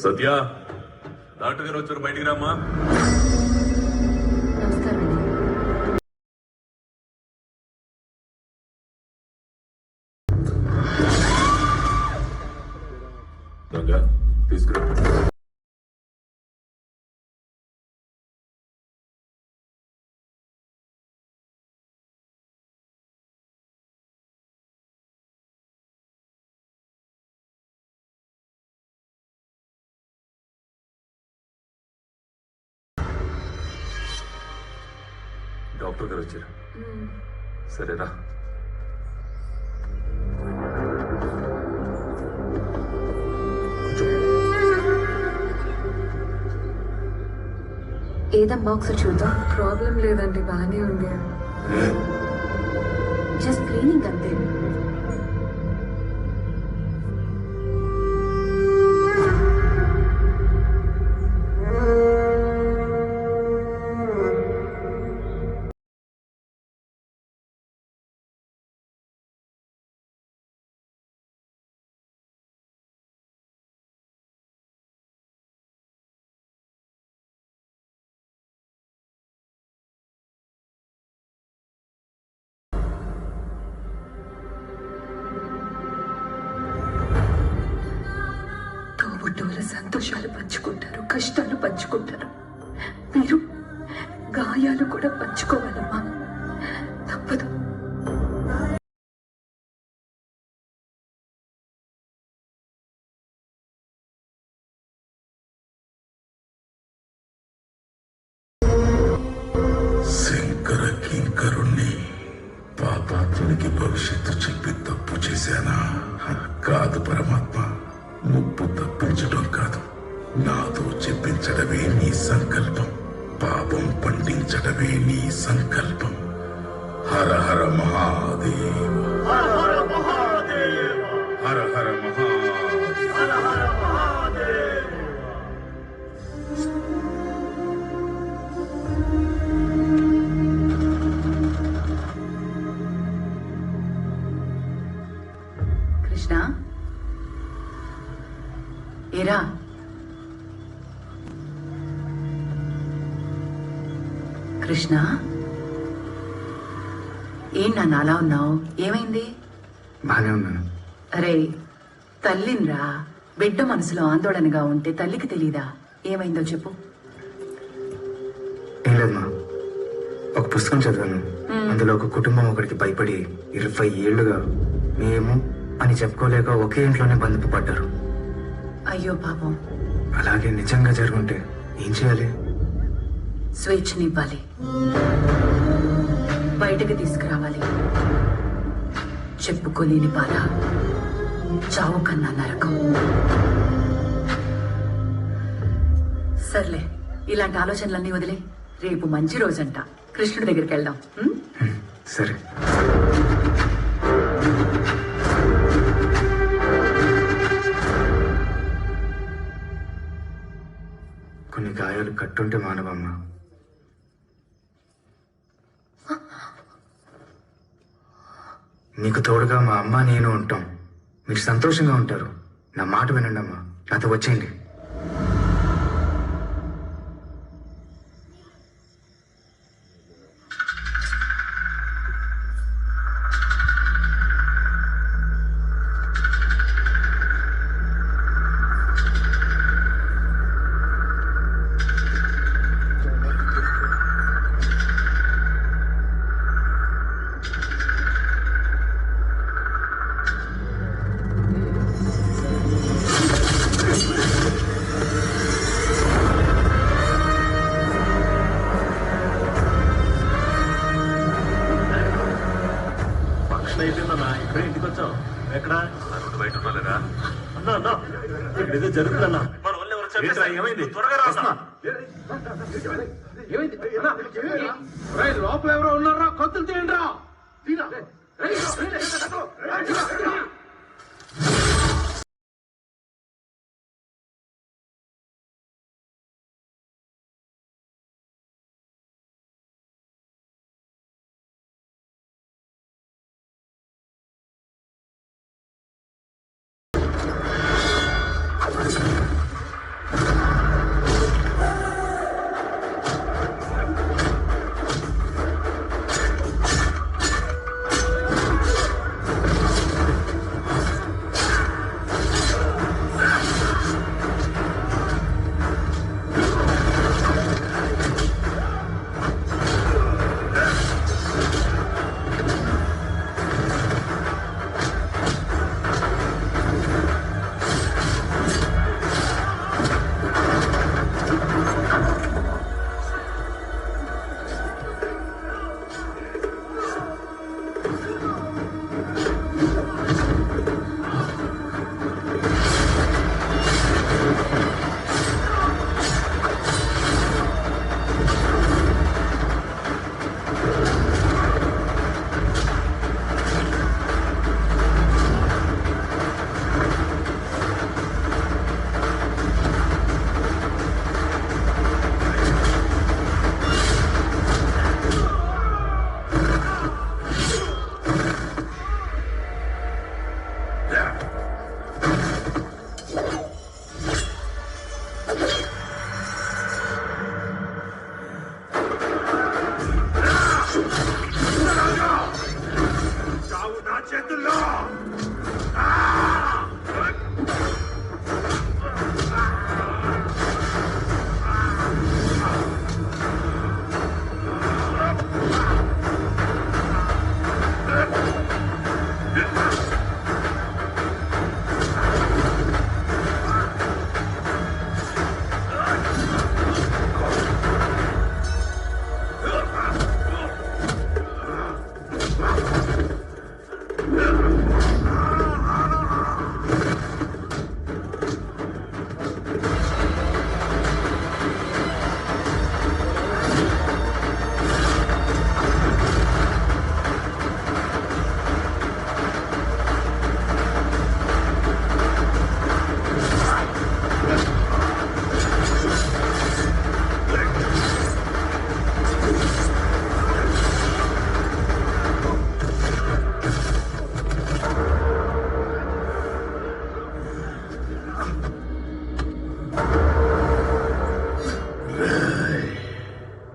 సత్య doctor గారు వచ్చారు బయటికి రామ్మా. డాక్టర్ గారు వచ్చారు. సరేరా. ఏదమ్మా ఒకసారి చూద్దాం. ప్రాబ్లం లేదండి బాగానే ఉంది. జస్ట్ క్లీనింగ్ అంతే. సంతోషాలు పంచుకుంటారు కష్టాలు పంచుకుంటారు. మీరు గాయాలు కూడా పంచుకోవాలమ్మా. పండించడమే నీ సంకల్పం హర హర మహాదేవ హర హర మహాదేవ కృష్ణ ఏరా కృష్ణ? ఏం నాన్న అలా ఉన్నావు? ఏమైంది? బాగానే ఉన్నాను. అరే తల్లిన్రా బిడ్డ మనసులో ఆందోళనగా ఉంటే తల్లికి తెలీదా? ఏమైందో చెప్పు. ఏం లేదు మా. ఒక పుస్తకం చదివాను. అందులో ఒక కుటుంబం ఒకరికి భయపడి ఇరవై ఏళ్ళుగా మేము అని చెప్పుకోలేక ఒకే ఇంట్లోనే బంధింపబడ్డారు అయ్యో పాపం. అలాగే నిజంగా జరుగుంటే ఏం చేయాలి? స్వేచ్ఛనివ్వాలి బయటకు తీసుకురావాలి. చెప్పుకోలేని బాధ చావు కన్నా నరకం. సర్లే ఇలాంటి ఆలోచనలన్నీ వదిలే. రేపు మంచి రోజంట. కృష్ణుడి దగ్గరికి వెళ్దాం. సరే. కొన్ని గాయాలు కట్టుంటే మానవమ్మ. మీకు తోడుగా మా అమ్మ నేను ఉంటాం. మీరు సంతోషంగా ఉంటారు. నా మాట వినండి అమ్మా నాతో వచ్చేయండి. జరుగుతుందన్నా మన వాళ్ళు ఎవరు చంపేశారు? ఏమైంది త్వరగా. లోపల ఎవరో ఉన్నారా కొత్తలు తీయండి రా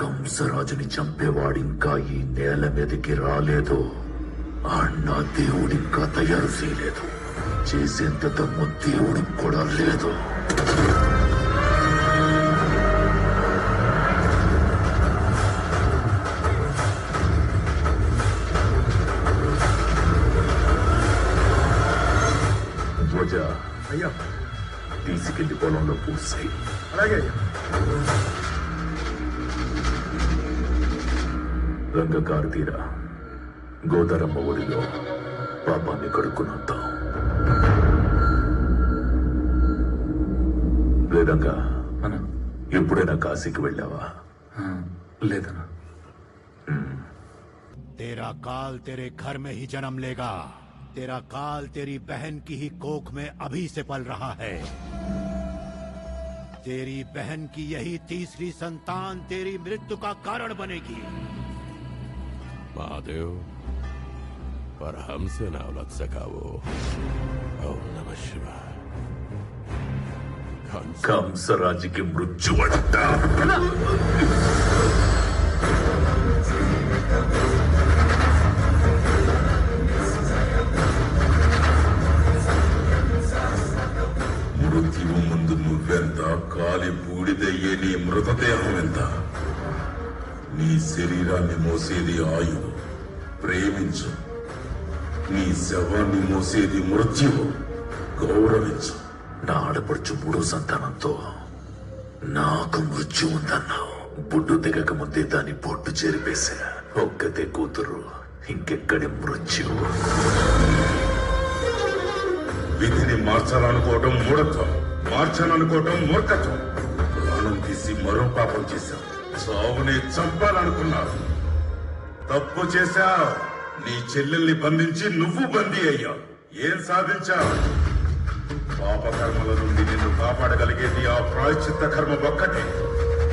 కంసరాజుని చంపేవాడింకా ఈ నేల మీదకి రాలేదు. అన్నా దేవుడింకా తయారు చేయలేదు. చేసేంత తమ్ము దేవుడికి కూడా లేదు. అయ్యా. తీసుకెళ్లి పొలంలో పూసాయి అలాగే అయ్యా రంగకారు తీరా గోదారమ్మ ఒడిలో పాపాన్ని కడుక్కునొద్దాం లేదంగా అన్న ఎప్పుడైనా కాశీకి వెళ్ళావా ఆ, లేదన్నా तेरा काल तेरे घर में ही जन्म लेगा तेरा काल तेरी बहन की ही कोख में अभी से पल रहा है तेरी बहन की यही तीसरी संतान तेरी मृत्यु का कारण बनेगी। महादेव पर हमसे ना उलझ सका वो। ओम नमः शिवाय। कंसराज की मृत्यु కాలి బూడిదయ్యే నీ మృతదేహం ఎంత? నీ శరీరాన్ని మోసేది ఆయువు ప్రేమించు. నీ శవాన్ని మోసేది మృత్యువు. గౌరవించు. నా ఆడపడుచు మూడో సంతానంతో నాకు మృత్యు ఉందన్నావు. బుడ్డు దిగక ముందే దాన్ని బొట్టు చెరిపేశా. ఒక్కతే కూతురు ఇంకెక్కడి మృత్యు విధిని మార్చాలనుకోవటం మూఢత్వం. మార్చాలనుకోవటం మూర్ఖత్వం. ప్రాణం తీసి మరో పాపం చేశావు. చావుని చంపాలనుకున్నావు. తప్పు చేశావు. నీ చెల్లెల్ని బంధించి నువ్వు బందీ అయ్యావు. ఏం సాధించావు? పాపకర్మల నుండి నిన్ను కాపాడగలిగేది ఆ ప్రాయశ్చిత్త కర్మ ఒక్కటే.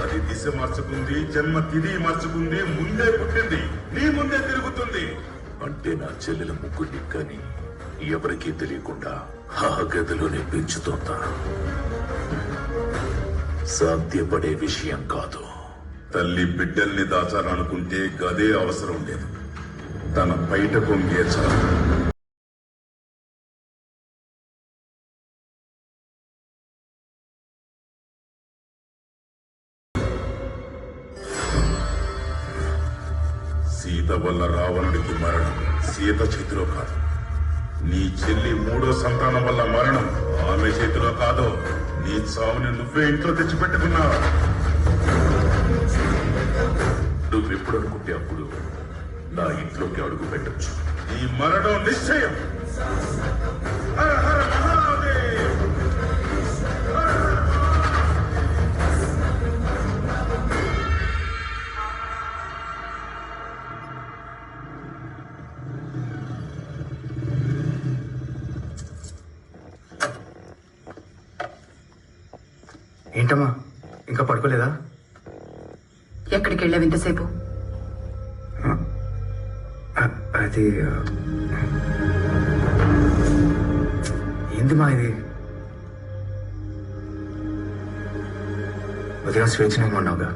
అది దిశ మార్చుకుంది జన్మ తిది మార్చుకుంది ముందే పుట్టింది నీ ముందే తిరుగుతుంది. అంటే నా చెల్లెల ముగ్గు కానీ ఎవరికీ తెలియకుండా ఆ గదిలోనే పెంచుతోందా? సాధ్యపడే విషయం కాదు. తల్లి బిడ్డల్ని దాచాలనుకుంటే గదే అవసరం లేదు. తన బయట పొంగే చాలు. సీత వల్ల రావణుడికి మరణం సీత చేతిలో కాదు. నీ చెల్లి మూడో సంతానం వల్ల మరణం ఆమె చేతిలో కాదు. నీ చావుని నువ్వే ఇంట్లో తెచ్చిపెట్టుకున్నావు. నువ్వెప్పుడు అనుకుంటే అప్పుడు నా ఇంట్లోకి అడుగు పెట్టచ్చు. ఈ మరణం నిశ్చయం. ఏంటమ్మా? ఇంకా పడుకోలేదా? ఎక్కడికి వెళ్ళావు ఇంతసేపు అది ఏంది మా ఇది? ఉదయం స్వేచ్ఛనే ఉన్నావుగా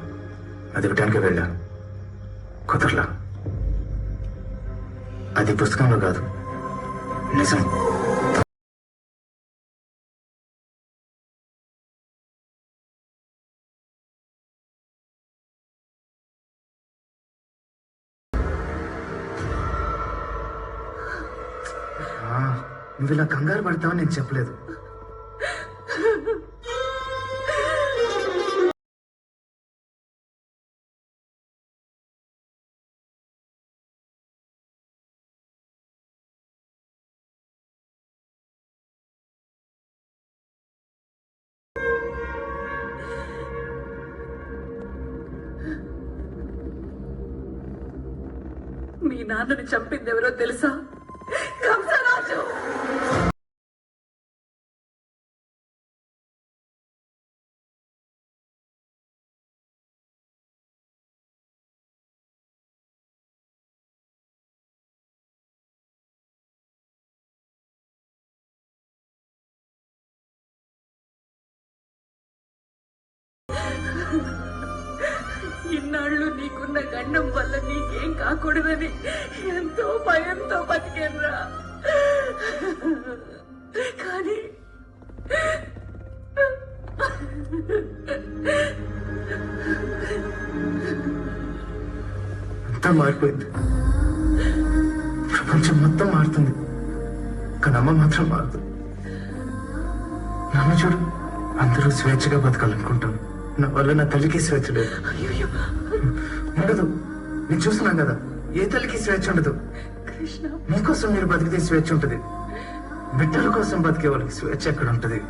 అది ఇవ్వటానికి వెళ్ళా. కుదరలా. అది పుస్తకంలో కాదు. నిజం. నువ్వు ఇలా కంగారు పడతావని నేను చెప్పలేదు. మీ నాన్నని చంపింది ఎవరో తెలుసా? ఇన్నాళ్ళు నీకున్న గండం వల్ల నీకేం కాకూడదని ఎంతో భయంతో బతికేనరా. కానీ అంతా మారిపోయింది. ప్రపంచం మొత్తం మారుతుంది. కానీ అమ్మ మాత్రం మారుతుంది నాన్న చూడు అందరూ స్వేచ్ఛగా బతకాలనుకుంటాం నా వల్ల నా తల్లికి స్వేచ్ఛ లేదు. ఉండదు. నేను చూస్తున్నాను కదా. ఏ తల్లికి స్వేచ్ఛ ఉండదు. కృష్ణ. మీకోసం మీరు బతికితే స్వేచ్ఛ ఉంటుంది. బిడ్డల కోసం బతికే వాళ్ళకి స్వేచ్ఛ ఎక్కడ ఉంటుంది?